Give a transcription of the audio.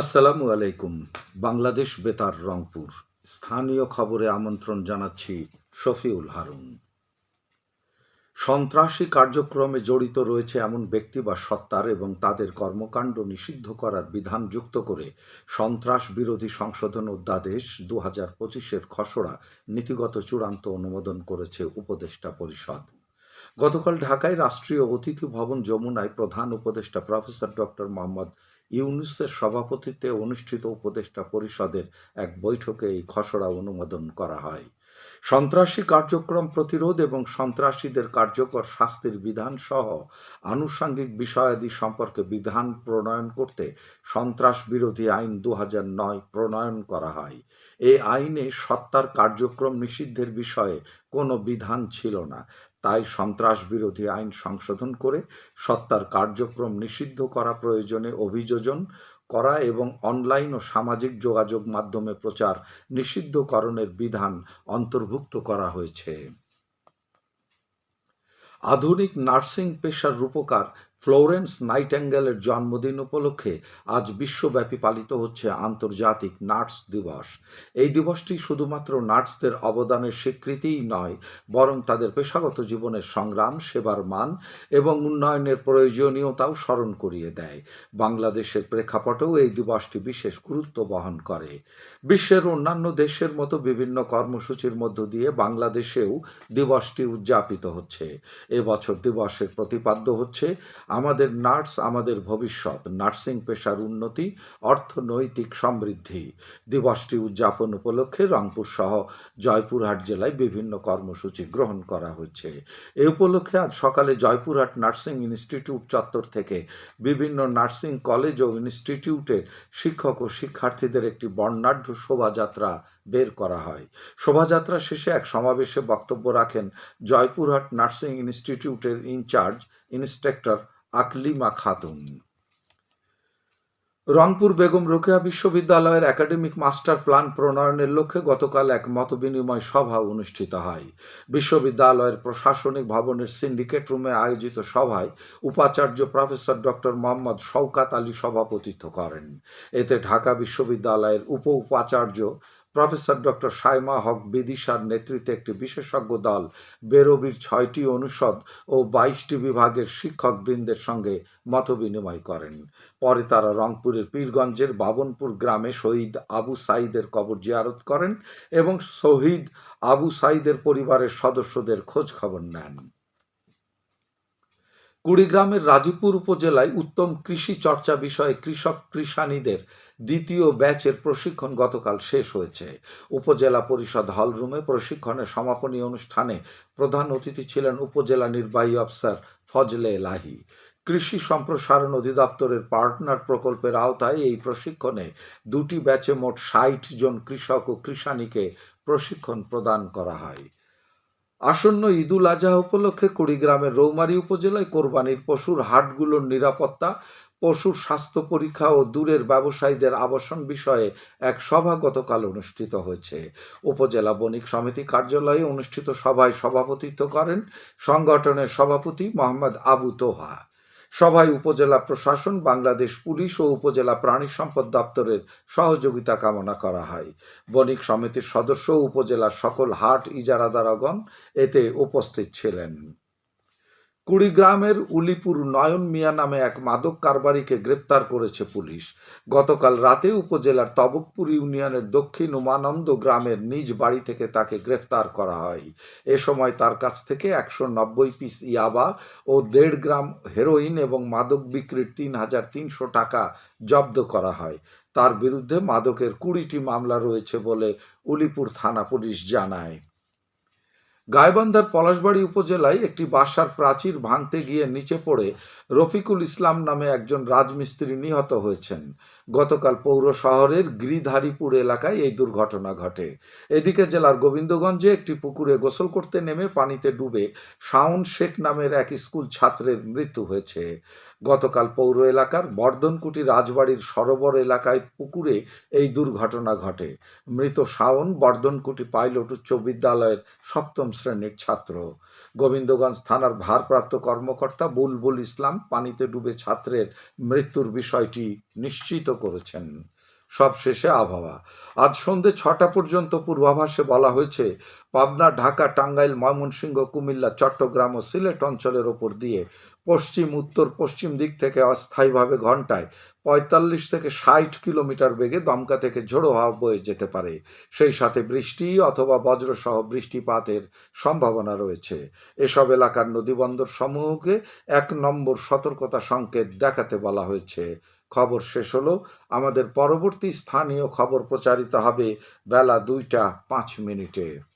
আসসালামু আলাইকুম। বাংলাদেশ বেতার, রংপুর। স্থানীয় খবরে আমন্ত্রণ জানাচ্ছি শফিউল হারুন। সন্ত্রাসী কার্যক্রমে জড়িত রয়েছে এমন ব্যক্তি বা সত্তার এবং তাদের কর্মকাণ্ড নিষিদ্ধ করার বিধান যুক্ত করে সন্ত্রাস বিরোধী সংশোধন অধ্যাদেশ দু হাজার পঁচিশের খসড়া নীতিগত চূড়ান্ত অনুমোদন করেছে উপদেষ্টা পরিষদ। গতকাল ঢাকায় রাষ্ট্রীয় অতিথি ভবন যমুনায় প্রধান উপদেষ্টা প্রফেসর ডক্টর মোহাম্মদ ইউনুসের সভাপতিত্বে অনুষ্ঠিত উপদেষ্টা পরিষদের এক বৈঠকে এই খসড়া অনুমোদন করা হয়। সন্ত্রাসী কার্যক্রম প্রতিরোধ এবং সন্ত্রাসীদের কার্যকর শাস্তির বিধান সহ আনুষঙ্গিক বিষয়াদি সম্পর্কে বিধান প্রণয়ন করতে সন্ত্রাস বিরোধী আইন দু নয় প্রণয়ন করা হয়। এই আইনে সত্তার কার্যক্রম নিষিদ্ধের বিষয়ে কোনো বিধান ছিল না। তাই সন্ত্রাস বিরোধী আইন সংশোধন করে সত্তার কার্যক্রম নিষিদ্ধ করা প্রয়োজনে অভিযোজন করা এবং অনলাইন ও সামাজিক যোগাযোগ মাধ্যমে প্রচার নিষিদ্ধকরণের বিধান অন্তর্ভুক্ত করা হয়েছে। আধুনিক নার্সিং পেশার রূপকার ফ্লোরেন্স নাইটেঙ্গেলের জন্মদিন উপলক্ষে আজ বিশ্বব্যাপী পালিত হচ্ছে আন্তর্জাতিক নার্স দিবস। এই দিবসটি শুধুমাত্র নার্সদের অবদানের স্বীকৃতিই নয়, বরং তাদের পেশাগত জীবনের সংগ্রাম, সেবার মান এবং উন্নয়নের প্রয়োজনীয়তাও স্মরণ করিয়ে দেয়। বাংলাদেশের প্রেক্ষাপটেও এই দিবসটি বিশেষ গুরুত্ব বহন করে। বিশ্বের অন্যান্য দেশের মতো বিভিন্ন কর্মসূচির মধ্য দিয়ে বাংলাদেশেও দিবসটি উদযাপিত হচ্ছে। এবছর দিবসের প্রতিপাদ্য হচ্ছে আমাদের নার্স, আমাদের ভবিষ্যৎ, নার্সিং পেশার উন্নতি, অর্থনৈতিক সমৃদ্ধি। দিবসটি উদযাপন উপলক্ষে রংপুর সহ জয়পুরহাট জেলায় বিভিন্ন কর্মসূচি গ্রহণ করা হয়েছে। এ উপলক্ষে আজ সকালে জয়পুরহাট নার্সিং ইনস্টিটিউট চত্বর থেকে বিভিন্ন নার্সিং কলেজ ও ইনস্টিটিউটের শিক্ষক ও শিক্ষার্থীদের একটি বর্ণাঢ্য শোভাযাত্রা বের করা হয়। শোভাযাত্রা শেষে এক সমাবেশে বক্তব্য রাখেন জয়পুরহাট নার্সিং ইনস্টিটিউটের in charge inspector Aklima Khatun Rangpur Begum Rokeya বিশ্ববিদ্যালয়ের একাডেমিক মাস্টার প্ল্যান প্রণয়নের লক্ষ্যে গতকাল এক মতবিনিময় সভা অনুষ্ঠিত হয়। বিশ্ববিদ্যালয়ের প্রশাসনিক ভবনের সিন্ডিকেট রুমে আয়োজিত সভায় উপাচার্য প্রফেসর ডক্টর মোহাম্মদ শওকাত আলী সভাপতিত্ব করেন। এতে ঢাকা বিশ্ববিদ্যালয়ের উপ উপাচার্য প্রফেসর ডক্টর সাইমা হক বিদিশার নেতৃত্বে একটি বিশেষজ্ঞ দল, বেরবির ছয়টি অনুষদ ও বাইশটি বিভাগের শিক্ষকবৃন্দের সঙ্গে মতবিনিময় করেন। পরে তারা রংপুরের পীরগঞ্জের বাবনপুর গ্রামে শহীদ আবু সাইদের কবর জিয়ারত করেন এবং শহীদ আবু সাইদের পরিবারের সদস্যদের খোঁজ খবর নেন। কুড়িগ্রামের রাজীবপুর উপজেলায় উত্তম কৃষি চর্চা বিষয়ে কৃষক কৃষানীদের দ্বিতীয় ব্যাচের প্রশিক্ষণ গতকাল শেষ হয়েছে। উপজেলা পরিষদ হলরুমে প্রশিক্ষণের সমাপনী অনুষ্ঠানে প্রধান অতিথি ছিলেন উপজেলা নির্বাহী অফিসার ফজলে এলাহি। কৃষি সম্প্রসারণ অধিদপ্তরের পার্টনার প্রকল্পের আওতায় এই প্রশিক্ষণে দুটি ব্যাচে মোট ষাট জন কৃষক ও কৃষানীকে প্রশিক্ষণ প্রদান করা হয়। আসন্ন ঈদুল আজহা উপলক্ষে কুড়িগ্রামের রৌমারী উপজেলায় কোরবানির পশুর হাটগুলোর নিরাপত্তা, পশুর স্বাস্থ্য পরীক্ষা ও দূরের ব্যবসায়ীদের আবাসন বিষয়ে এক সভা গতকাল অনুষ্ঠিত হয়েছে। উপজেলা বণিক সমিতি কার্যালয়ে অনুষ্ঠিত সভায় সভাপতিত্ব করেন সংগঠনের সভাপতি মোহাম্মদ আবু তোহা। সভায় উপজেলা প্রশাসন, বাংলাদেশ পুলিশ ও উপজেলা প্রাণী সম্পদ দপ্তরের সহযোগিতা কামনা করা হয়। বণিক সমিতির সদস্য উপজেলা সকল হাট ইজারাদারগণ এতে উপস্থিত ছিলেন। কুড়িগ্রামের উলিপুর নয়ন মিয়া নামে এক মাদক কারবারিকে গ্রেপ্তার করেছে পুলিশ। গতকাল রাতে উপজেলার তবকপুর ইউনিয়নের দক্ষিণ উমানন্দ গ্রামের নিজ বাড়ি থেকে তাকে গ্রেপ্তার করা হয়। এ সময় তার কাছ থেকে একশো নব্বই পিস ইয়াবা ও দেড় গ্রাম হেরোইন এবং মাদক বিক্রির তিন হাজার তিনশো টাকা জব্দ করা হয়। তার বিরুদ্ধে মাদকের কুড়িটি মামলা রয়েছে বলে উলিপুর থানা পুলিশ জানায়। গাইবান্ধার পলাশবাড়ি উপজেলায় একটি বাসার প্রাচীর ভাঙতে গিয়ে নিচে পড়ে রফিকুল ইসলাম নামে একজন রাজমিস্ত্রি নিহত হয়েছেন। গতকাল পৌর শহরের গিরিধারীপুর এলাকায় এই দুর্ঘটনা ঘটে। এদিকে জেলার গোবিন্দগঞ্জে একটি পুকুরে গোসল করতে নেমে পানিতে ডুবে শাওন শেখ নামের এক স্কুল ছাত্রের মৃত্যু হয়েছে। গতকাল পৌর এলাকার বর্ধনকুটি রাজবাড়ির সরোবর এলাকায় পুকুরে এই দুর্ঘটনা ঘটে। মৃত শাওন বর্ধনকুটি পাইলট উচ্চ বিদ্যালয়ের সপ্তম শ্রেণির ছাত্র। গোবিন্দগঞ্জ থানার ভারপ্রাপ্ত কর্মকর্তা বুলবুল ইসলাম পানিতে ডুবে ছাত্রের মৃত্যুর বিষয়টি নিশ্চিত করেছেন। সবশেষে আবহাওয়া। আজ সন্ধে ছটা পর্যন্ত পূর্বাভাসে বলা হয়েছে, পাবনা, ঢাকা, টাঙ্গাইল, ময়মনসিংহ, কুমিল্লা, চট্টগ্রাম ও সিলেট অঞ্চলের ওপর দিয়ে পশ্চিম, উত্তর, পশ্চিম দিক থেকে অস্থায়ীভাবে ঘন্টায় পঁয়তাল্লিশ থেকে ষাট কিলোমিটার বেগে দমকা থেকে ঝোড়ো হাওয়া বয়ে যেতে পারে। সেই সাথে বৃষ্টি অথবা বজ্রসহ বৃষ্টিপাতের সম্ভাবনা রয়েছে। এসব এলাকার নদীবন্দর সমূহকে এক নম্বর সতর্কতা সংকেত দেখাতে বলা হয়েছে। খবর শেষ হলো, আমাদের পরবর্তী স্থানীয় খবর প্রচারিত হবে বেলা দুইটা পাঁচ মিনিটে।